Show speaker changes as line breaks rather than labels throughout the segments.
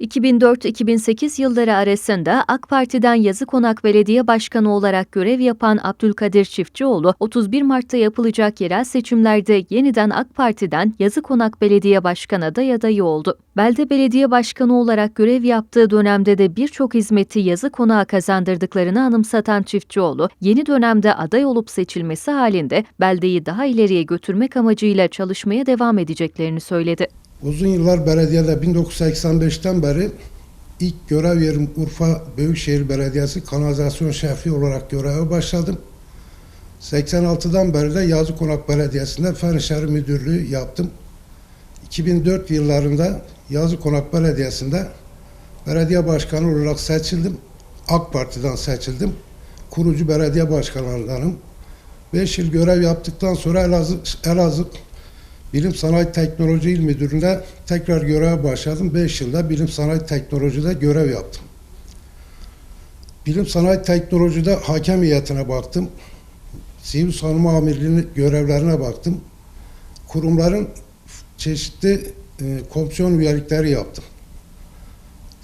2004-2008 yılları arasında AK Parti'den Yazıkonak Belediye Başkanı olarak görev yapan Abdülkadir Çiftçioğlu, 31 Mart'ta yapılacak yerel seçimlerde yeniden AK Parti'den Yazıkonak Belediye Başkanı adayı adayı oldu. Belde Belediye Başkanı olarak görev yaptığı dönemde de birçok hizmeti Yazıkonak'a kazandırdıklarını anımsatan Çiftçioğlu, yeni dönemde aday olup seçilmesi halinde beldeyi daha ileriye götürmek amacıyla çalışmaya devam edeceklerini söyledi.
Uzun yıllar belediyede 1985'ten beri ilk görev yerim Urfa Büyükşehir Belediyesi kanalizasyon şefi olarak göreve başladım. 86'dan beri de Yazıkonak Belediyesi'nde Fen İşleri Müdürlüğü yaptım. 2004 yıllarında Yazıkonak Belediyesi'nde belediye başkanı olarak seçildim. AK Parti'den seçildim. Kurucu belediye başkanlarındanım. 5 yıl görev yaptıktan sonra Elazığ, Elazığ Bilim Sanayi Teknoloji İl Müdürlüğü'nde tekrar göreve başladım. 5 yılda Bilim Sanayi Teknoloji'de görev yaptım. Bilim Sanayi Teknoloji'de hakem heyetine baktım. Sivil Savunma Amirliği'nin görevlerine baktım. Kurumların çeşitli e, komisyon üyelikleri yaptım.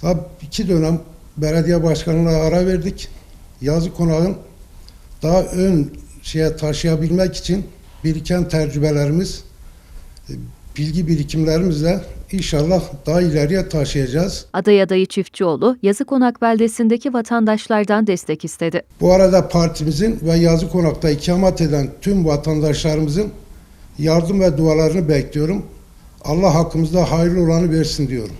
Tabii iki dönem belediye başkanlığına ara verdik. Yazı konağın daha ön şeye taşıyabilmek için biriken tecrübelerimiz, bilgi birikimlerimizle inşallah daha ileriye taşıyacağız.
Aday adayı Çiftçioğlu, Yazıkonak beldesindeki vatandaşlardan destek istedi.
Bu arada partimizin ve Yazı Konak'ta ikamet eden tüm vatandaşlarımızın yardım ve dualarını bekliyorum. Allah hakkımızda hayırlı olanı versin diyorum.